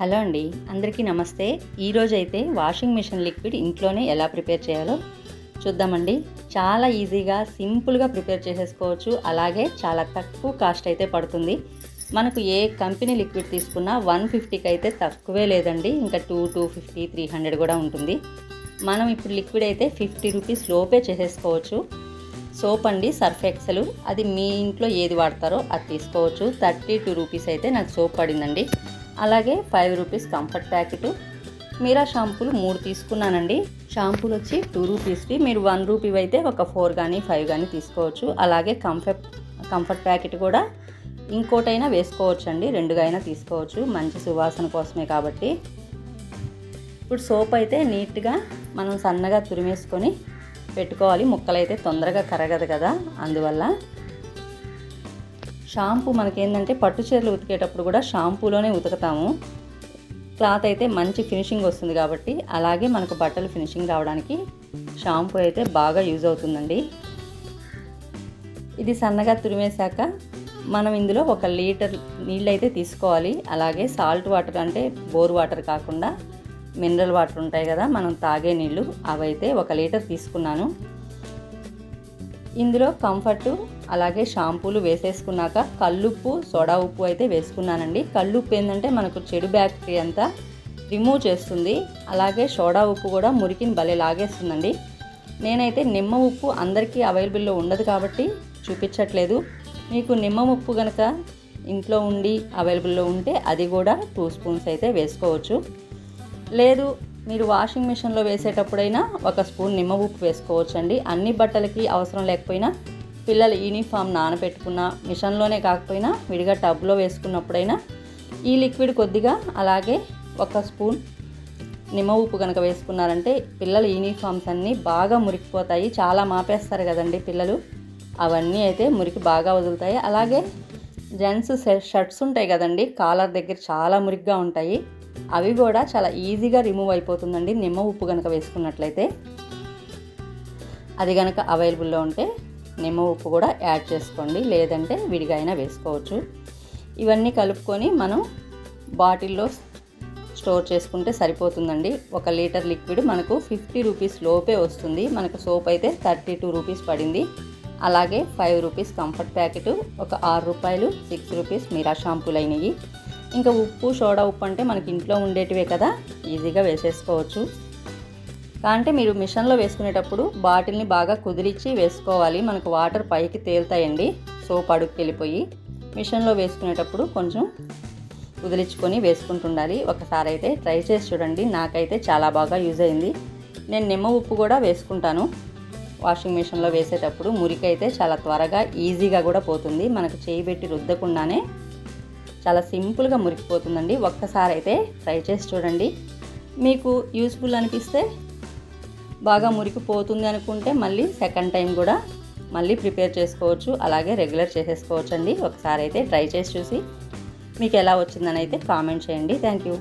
Hello అండి అందరికీ నమస్తే. ఈరోజు అయితే వాషింగ్ మిషన్ లిక్విడ్ ఇంట్లోనే ఎలా ప్రిపేర్ చేయాలో చూద్దామండి. చాలా ఈజీగా సింపుల్గా ప్రిపేర్ చేసేసుకోవచ్చు. అలాగే చాలా తక్కువ కాస్ట్ అయితే పడుతుంది. మనకు ఏ కంపెనీ లిక్విడ్ తీసుకున్నా వన్ ఫిఫ్టీకి అయితే తక్కువే లేదండి. ఇంకా two two fifty three hundred కూడా ఉంటుంది. మనం ఇప్పుడు లిక్విడ్ అయితే ఫిఫ్టీ రూపీస్ లోపే చేసేసుకోవచ్చు. సోప్ అండి సర్ఫ్ ఎక్సెల్. అది మీ ఇంట్లో ఏది వాడతారో అది తీసుకోవచ్చు. థర్టీ టూ రూపీస్ అయితే నాకు సోప్ పడిందండి. అలాగే ఫైవ్ రూపీస్ కంఫర్ట్ ప్యాకెట్. మీరా షాంపూలు మూడు తీసుకున్నానండి. షాంపూలు వచ్చి టూ రూపీస్కి మీరు వన్ రూపీ అయితే ఒక ఫోర్ కానీ ఫైవ్ కానీ తీసుకోవచ్చు. అలాగే కంఫర్ట్ కంఫర్ట్ ప్యాకెట్ కూడా ఇంకోటైనా వేసుకోవచ్చు అండి రెండుగా అయినా తీసుకోవచ్చు. మంచి సువాసన కోసమే కాబట్టి. ఇప్పుడు సోప్ అయితే నీట్గా మనం సన్నగా తురిమేసుకొని పెట్టుకోవాలి. ముక్కలు అయితే తొందరగా కరగదు కదా. అందువల్ల షాంపూ మనకేంటంటే పట్టు చీరలు ఉతికేటప్పుడు కూడా షాంపూలోనే ఉతుకుతాము. క్లాత్ అయితే మంచి ఫినిషింగ్ వస్తుంది కాబట్టి అలాగే మనకు బట్టలు ఫినిషింగ్ రావడానికి షాంపూ అయితే బాగా యూజ్ అవుతుందండి. ఇది సన్నగా తురిమేశాక మనం ఇందులో ఒక లీటర్ నీళ్ళు అయితే తీసుకోవాలి. అలాగే సాల్ట్ వాటర్ అంటే బోర్ వాటర్ కాకుండా మినరల్ వాటర్ ఉంటాయి కదా మనం తాగే నీళ్ళు అవైతే ఒక లీటర్ తీసుకున్నాను. ఇందులో కంఫర్టు అలాగే షాంపూలు వేసేసుకున్నాక కల్లుప్పు సోడా ఉప్పు అయితే వేసుకున్నానండి. కల్లుప్పు ఏంటంటే మనకు చెడు బ్యాక్టీరియా అంతా రిమూవ్ చేస్తుంది. అలాగే సోడా ఉప్పు కూడా మురికిని భలే లాగేస్తుందండి. నేనైతే నిమ్మ ఉప్పు అందరికీ అవైలబుల్లో ఉండదు కాబట్టి చూపించట్లేదు. మీకు నిమ్మ ఉప్పు కనుక ఇంట్లో ఉండి అవైలబుల్లో ఉంటే అది కూడా టూ స్పూన్స్ అయితే వేసుకోవచ్చు. లేదు మీరు వాషింగ్ మిషన్లో వేసేటప్పుడైనా ఒక స్పూన్ నిమ్మ ఉప్పు వేసుకోవచ్చండి. అన్ని బట్టలకి అవసరం లేకపోయినా పిల్లల యూనిఫామ్ నానబెట్టుకున్న మిషన్లోనే కాకపోయినా విడిగా టబ్లో వేసుకున్నప్పుడైనా ఈ లిక్విడ్ కొద్దిగా అలాగే ఒక స్పూన్ నిమ్మ ఉప్పు కనుక వేసుకున్నారంటే పిల్లల యూనిఫామ్స్ అన్నీ బాగా మురికిపోతాయి. చాలా మాపేస్తారు కదండి పిల్లలు. అవన్నీ అయితే మురికి బాగా వదులుతాయి. అలాగే జెంట్స్ షర్ట్స్ ఉంటాయి కదండి కాలర్ దగ్గర చాలా మురికిగా ఉంటాయి. అవి కూడా చాలా ఈజీగా రిమూవ్ అయిపోతుందండి నిమ్మ ఉప్పు కనుక వేసుకున్నట్లయితే. అది కనుక అవైలబుల్లో ఉంటే నిమ్మ ఉప్పు కూడా యాడ్ చేసుకోండి లేదంటే విడిగా అయినా వేసుకోవచ్చు. ఇవన్నీ కలుపుకొని మనం బాటిల్లో స్టోర్ చేసుకుంటే సరిపోతుందండి. ఒక లీటర్ లిక్విడ్ మనకు ఫిఫ్టీ రూపీస్ లోపే వస్తుంది. మనకు సోప్ అయితే థర్టీ టూ రూపీస్ పడింది. అలాగే ఫైవ్ రూపీస్ కంఫర్ట్ ప్యాకెట్ ఒక ఆరు రూపాయలు సిక్స్ రూపీస్ మీరా షాంపూలు అయినవి. ఇంకా ఉప్పు సోడా ఉప్పు అంటే మనకి ఇంట్లో ఉండేటివే కదా ఈజీగా వేసేసుకోవచ్చు. అంటే మీరు మిషన్లో వేసుకునేటప్పుడు బాటిల్ని బాగా కుదిరించి వేసుకోవాలి. మనకు వాటర్ పైకి తేలుతాయండి. సోప్ అడుగుకి వెళ్ళిపోయి మిషన్లో వేసుకునేటప్పుడు కొంచెం కుదిరించుకొని వేసుకుంటుండాలి. ఒకసారి అయితే ట్రై చేసి చూడండి. నాకైతే చాలా బాగా యూజ్ అయింది. నేను నిమ్మ ఉప్పు కూడా వేసుకుంటాను. వాషింగ్ మిషన్లో వేసేటప్పుడు మురికైతే చాలా త్వరగా ఈజీగా కూడా పోతుంది. మనకు చేయి పెట్టి రుద్దకుండానే చాలా సింపుల్గా మురికిపోతుందండి. ఒక్కసారి అయితే ట్రై చేసి చూడండి. మీకు యూస్ఫుల్ అనిపిస్తే బాగా మురికిపోతుంది అనుకుంటే మళ్ళీ సెకండ్ టైం కూడా మళ్ళీ ప్రిపేర్ చేసుకోవచ్చు. అలాగే రెగ్యులర్ చేసేసుకోవచ్చు అండి ఒకసారి అయితే ట్రై చేసి చూసి మీకు ఎలా వచ్చిందని అయితే కామెంట్ చేయండి. Thank you